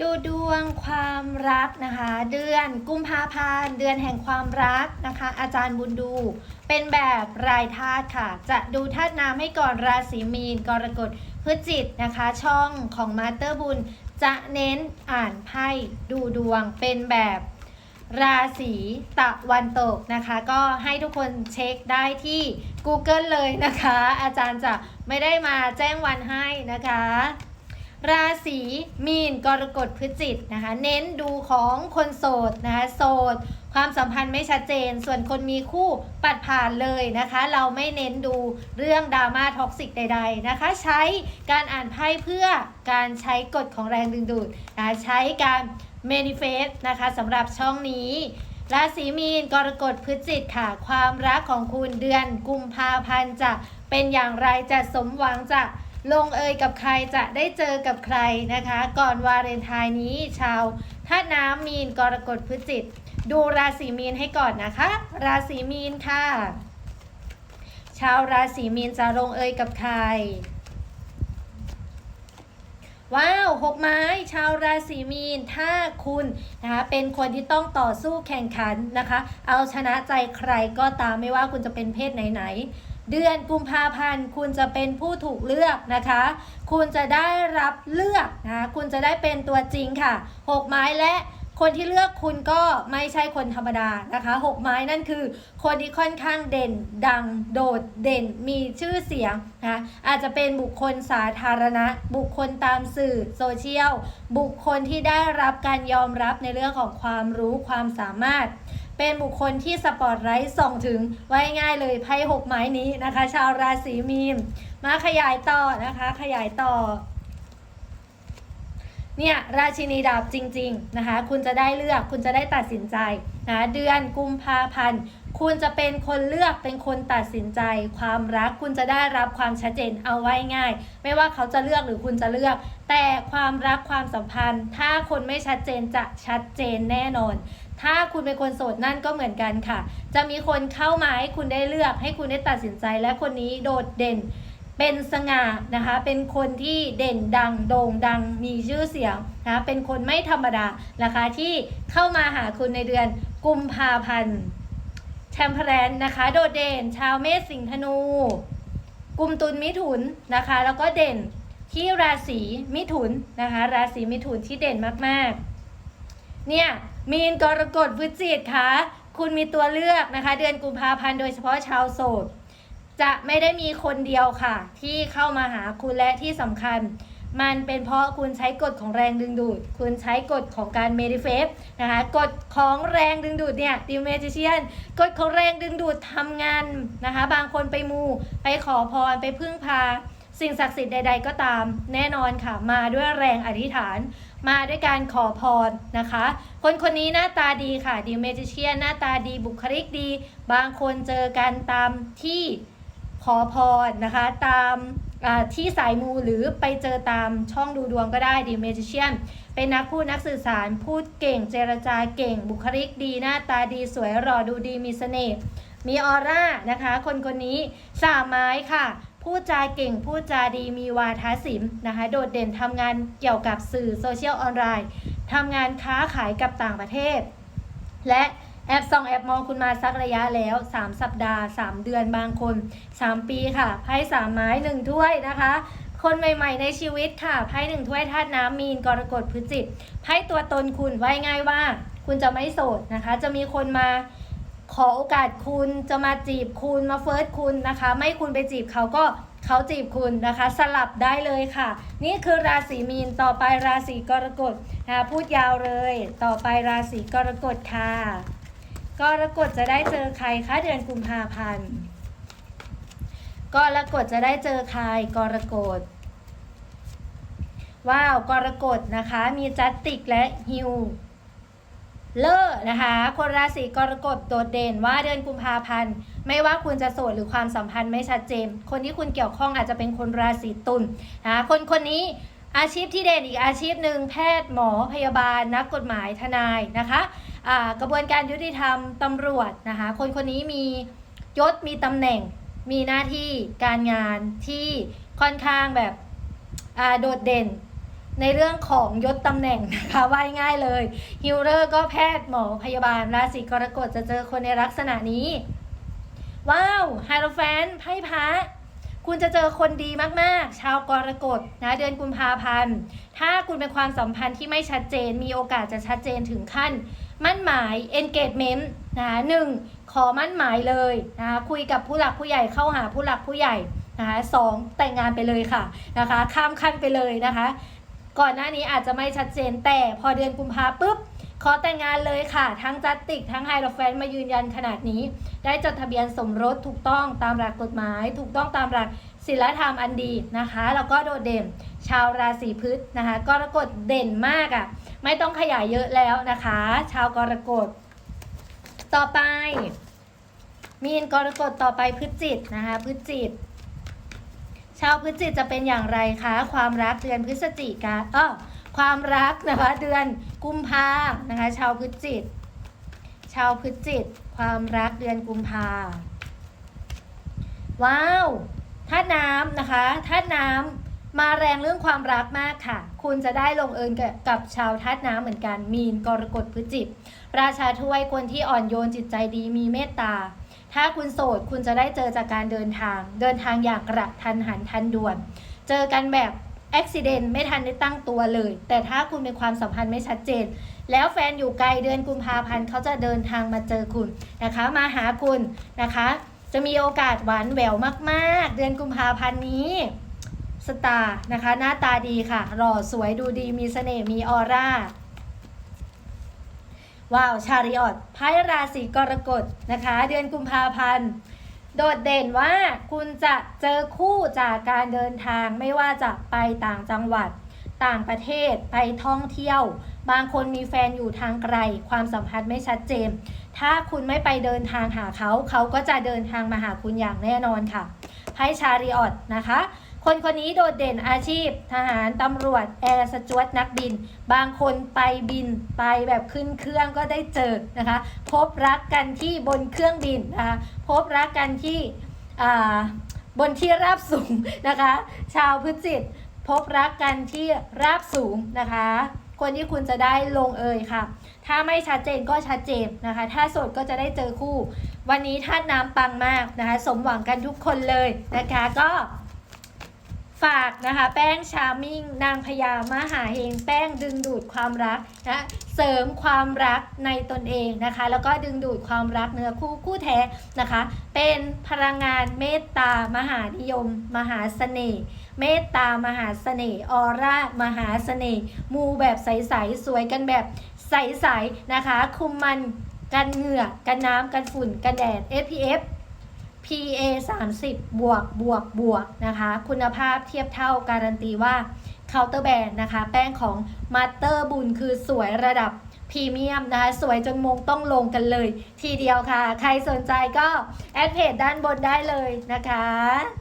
ดูดวงความรักนะคะ เดือนกุมภาพันธ์เดือนแห่งความรักนะคะ อาจารย์บุญดู เป็นแบบรายธาตุค่ะ จะดูธาตุน้ำให้ก่อนราศีมีน กรกฎพฤศจิตนะคะ ช่องของมาสเตอร์บุญ จะเน้นอ่านไพ่ดูดวงเป็นแบบราศีตะวันตกนะคะ ก็ให้ทุกคนเช็คได้ที่ Google เลยนะคะ อาจารย์จะไม่ได้มาแจ้งวันให้นะคะ ราศีมีนกรกฎพฤศจิกนะคะ เน้นดูของคนโสดนะคะโสด ความสัมพันธ์ไม่ชัดเจน ส่วนคนมีคู่ปัดผ่านเลยนะคะ เราไม่เน้นดูเรื่องดราม่าท็อกซิกใด ๆนะคะ ใช้การอ่านไพ่เพื่อการใช้กฎของแรงดึงดูดนะะใช้การเมนิเฟสนะคะสำหรับช่องนี้ราศีมีนกรกฎพฤศจิกค่ะ ความรักของคุณเดือนกุมภาพันธ์จะเป็นอย่างไรจะสมหวังจะ ลงเอยกับใครจะได้เจอกับใครนะคะ ก่อนวาเลนไทน์นี้ชาวธาตุน้ำมีนกรกฎพฤจิกดูราศีมีนให้ก่อนนะคะ ราศีมีนค่ะ ชาวราศีมีนจะลงเอยกับใคร ว้าวหกไม้ ชาวราศีมีนถ้าคุณนะคะเป็นคนที่ต้องต่อสู้แข่งขันนะคะ เอาชนะใจใครก็ตามไม่ว่าคุณจะเป็นเพศไหนๆ เดือนกุมภาพันธ์ คุณจะเป็นผู้ถูกเลือกนะคะ คุณจะได้รับเลือกนะคุณจะได้เป็นตัวจริงค่ะหกไม้และคนที่เลือกคุณก็ไม่ใช่คนธรรมดานะคะหกไม้นั่นคือ คนที่ค่อนข้างเด่นดังโดดเด่นมีชื่อเสียงนะอาจจะเป็นบุคคลสาธารณะ บุคคลตามสื่อโซเชียล บุคคลที่ได้รับการยอมรับในเรื่องของความรู้ความสามารถ เป็นบุคคลที่สปอตไลท์ส่องถึงไว้ง่ายเลยไพ่หกไม้นี้นะคะ ชาวราศีมีน มาขยายต่อนะคะ ขยายต่อ เนี่ย ราชินีดาบจริง ๆ นะคะ คุณจะได้เลือกคุณจะได้ตัดสินใจนะเดือนกุมภาพันธ์คุณจะเป็นคนเลือกเป็นคนตัดสินใจ ความรักคุณจะได้รับความชัดเจนเอาไว้ง่าย ไม่ว่าเขาจะเลือกหรือคุณจะเลือก แต่ความรักความสัมพันธ์ ถ้าคนไม่ชัดเจนจะชัดเจนแน่นอน ถ้าคุณเป็นคนโสดนั่นก็เหมือนกันค่ะ จะมีคนเข้ามาให้คุณได้เลือกให้คุณได้ตัดสินใจและคนนี้โดดเด่นเป็นสง่านะคะ เป็นคนที่เด่นดังโด่งดังมีชื่อเสียงนะคะเป็นคนไม่ธรรมดานะคะที่เข้ามาหาคุณในเดือนกุมภาพันธ์แชมเปญนนะคะ โดดเด่น ชาวเมษสิงห์ธนู กุมตุลมิถุนนะคะ แล้วก็เด่นที่ราศีมิถุนนะคะ ราศีมิถุนที่เด่นมากๆ เนี่ย มีนกรกฎพฤศจิกค่ะคุณมีตัวเลือกนะคะ เดือนกุมภาพันธ์โดยเฉพาะชาวโสดจะไม่ได้มีคนเดียวค่ะ ที่เข้ามาหาคุณและที่สำคัญ มันเป็นเพราะคุณใช้กฎของแรงดึงดูด คุณใช้กฎของการเมดิเฟสนะคะกฎของแรงดึงดูดเนี่ยดิวเมจิเชียนกฎของแรงดึงดูดทำงานนะคะ บางคนไปมู ไปขอพรไปพึ่งพา สิ่งศักดิ์สิทธิ์ใด ๆ ก็ตาม แน่นอนค่ะ มาด้วยแรงอธิษฐาน มาด้วยการขอพรนะคะ คนคนนี้หน้าตาดีค่ะดิวเมจิเชียนหน้าตาดีบุคลิกดี บางคนเจอกันตามที่ขอพรนะคะ ตามที่สายมูหรือไปเจอตามช่องดูดวงก็ได้ดีเมจิเชียนเป็นนักพูดนักสื่อสารพูดเก่งเจรจาเก่ง บุคลิกดี หน้าตาดีสวยหล่อดูดีมีเสน่ห์มีออร่านะคะ คนคนนี้สามไม้ค่ะ พูดจาเก่ง พูดจาดีมีวาทศิลป์นะคะโดดเด่นทำงานเกี่ยวกับสื่อโซเชียลออนไลน์ทำงานค้าขายกับต่างประเทศ และแอปส่องแอปมองคุณมาสักระยะแล้ว 3 สัปดาห์ 3 เดือนบางคน 3 ปีค่ะไพ่สามไม้หนึ่งถ้วยนะคะ คนใหม่ๆในชีวิตค่ะไพ่หนึ่งถ้วยธาตุน้ำมีนกรกฎพฤจิตไพ่ตัวตนคุณไว้ง่ายว่า คุณจะไม่โสดนะคะ จะมีคนมา ขอโอกาสคุณจะมาจีบคุณมาเฟิร์สคุณนะคะ ไม่คุณไปจีบเขาก็เขาจีบคุณนะคะ สลับได้เลยค่ะ นี่คือราศีมีนต่อไปราศีกรกฎนะคะพูดยาวเลย ต่อไปราศีกรกฎค่ะกรกฎจะได้เจอใครคะเดือนกุมภาพันธ์กรกฎจะได้เจอใครกรกฎว้าวกรกฎนะคะ มีจัตติกและฮิว เลอนะคะ คนราศีกรกฎโดดเด่นว่าเดือนกุมภาพันธ์ ไม่ว่าคุณจะโสดหรือความสัมพันธ์ไม่ชัดเจน คนที่คุณเกี่ยวข้องอาจจะเป็นคนราศีตุลนะคะคนคนนี้อาชีพที่เด่นอีกอาชีพหนึ่งแพทย์หมอพยาบาล นักกฎหมายทนายนะคะกระบวนการยุติธรรมตำรวจนะคะ คนคนนี้มียศมีตำแหน่ง มีหน้าที่การงานที่ค่อนข้างแบบโดดเด่น ในเรื่องของยศตำแหน่งนะคะว่ายง่ายเลยฮิลเลอร์ก็แพทย์หมอพยาบาลราศีกรกฎจะเจอคนในลักษณะนี้ ว้าวไฮโรแฟนไพ่พระคุณจะเจอคนดีมากๆ ชาวกรกฎนะเดือนกุมภาพันธ์ ถ้าคุณเป็นความสัมพันธ์ที่ไม่ชัดเจน มีโอกาสจะชัดเจนถึงขั้น มั่นหมาย engagement นะคะหนึ่งขอมั่นหมายเลยนะคะคุยกับผู้หลักผู้ใหญ่เข้าหาผู้หลักผู้ใหญ่นะคะสองแต่งงานไปเลยค่ะนะคะ ข้ามขั้นไปเลยนะคะ ก่อนหน้านี้อาจจะไม่ชัดเจนแต่พอเดือนกุมภาปุ๊บ ขอแต่งงานเลยค่ะ ทั้งจัตติก ทั้งไฮโรแฟนมายืนยันขนาดนี้ ได้จดทะเบียนสมรสถูกต้องตามหลักกฎหมาย ถูกต้องตามหลักศีลธรรมอันดีนะคะ แล้วก็โดดเด่นชาวราศีพฤษนะคะกรกฎเด่นมากอะ่ะ ไม่ต้องขยายเยอะแล้วนะคะ ชาวกรกฎต่อไป มีนกรกฎต่อไปพฤศจิตนะคะพฤศจิต ชาวพฤศจิตจะเป็นอย่างไรคะ ความรักเดือนพฤศจิกาเออความรักนะคะเดือนกุมภานะคะ ชาวพฤศจิตชาวพฤศจิตความรักเดือนกุมภาว้าวธาตุน้ำนะคะธาตุน้ำมาแรงเรื่องความรักมากค่ะ คุณจะได้ลงเอยกับกับชาวธาตุน้ำเหมือนกัน มีนกรกฎพฤจิตราชาถ้วยคนที่อ่อนโยนจิตใจดีมีเมตตา ถ้าคุณโสดคุณจะได้เจอจากการเดินทาง เดินทางอย่างกระทันหันทันด่วน เจอกันแบบอุบิเหตุไม่ทันได้ตั้งตัวเลย แต่ถ้าคุณเป็นความสัมพันธ์ไม่ชัดเจน แล้วแฟนอยู่ไกลเดือนกุมภาพันธ์เขาจะเดินทางมาเจอคุณนะคะ มาหาคุณนะคะ จะมีโอกาสหวานแหววมากๆ เดือนกุมภาพันธ์นี้สตาร์นะคะ หน้าตาดีค่ะ หล่อสวยดูดีมีเสน่ห์มีออร่า ว้าวชาริออตไพ่ราศีกรกฎนะคะ เดือนกุมภาพันธ์ โดดเด่นว่าคุณจะเจอคู่จากการเดินทางไม่ว่าจะไปต่างจังหวัด ต่างประเทศไปท่องเที่ยว บางคนมีแฟนอยู่ทางไกล ความสัมพันธ์ไม่ชัดเจน ถ้าคุณไม่ไปเดินทางหาเขา เขาก็จะเดินทางมาหาคุณอย่างแน่นอนค่ะไพ่ชาริออตนะคะ คนคนนี้โดดเด่นอาชีพ ทหารตำรวจแอร์สจวตนักบิน บางคนไปบินไปแบบขึ้นเครื่องก็ได้เจอนะคะ พบรักกันที่บนเครื่องบินนะคะพบรักกันที่บนที่ราบสูงนะคะ ชาวพฤจิตพบรักกันที่ราบสูงนะคะ คนที่คุณจะได้ลงเอยค่ะ ถ้าไม่ชัดเจนก็ชัดเจนนะคะ ถ้าโสดก็จะได้เจอคู่ วันนี้ท่าน้ำปังมากนะคะ สมหวังกันทุกคนเลยนะคะก็ ฝากนะคะแป้งชามิ่ง นางพญามหาเฮงแป้งดึงดูดความรักนะเสริมความรักในตนเองนะคะ แล้วก็ดึงดูดความรักเนื้อคู่คู่แท้นะคะ เป็นพลังงานเมตตามหานิยม มหาเสน่ห์เมตตามหาเสน่ห์ออร่ามหาเสน่ห์มูแบบใสๆสวยกันแบบใสๆนะคะ คุมมันกันเหงื่อกันน้ำกันฝุ่นกันแดด SPF PA 30 บวกบวกบวกนะคะ คุณภาพเทียบเท่าการันตีว่าเคาน์เตอร์แบรนด์นะคะ แป้งของมาสเตอร์บุญคือสวยระดับพรีเมียมนะคะ สวยจนมงต้องลงกันเลย ทีเดียวค่ะ ใครสนใจก็ แอดเพจด้านบนได้เลยนะคะ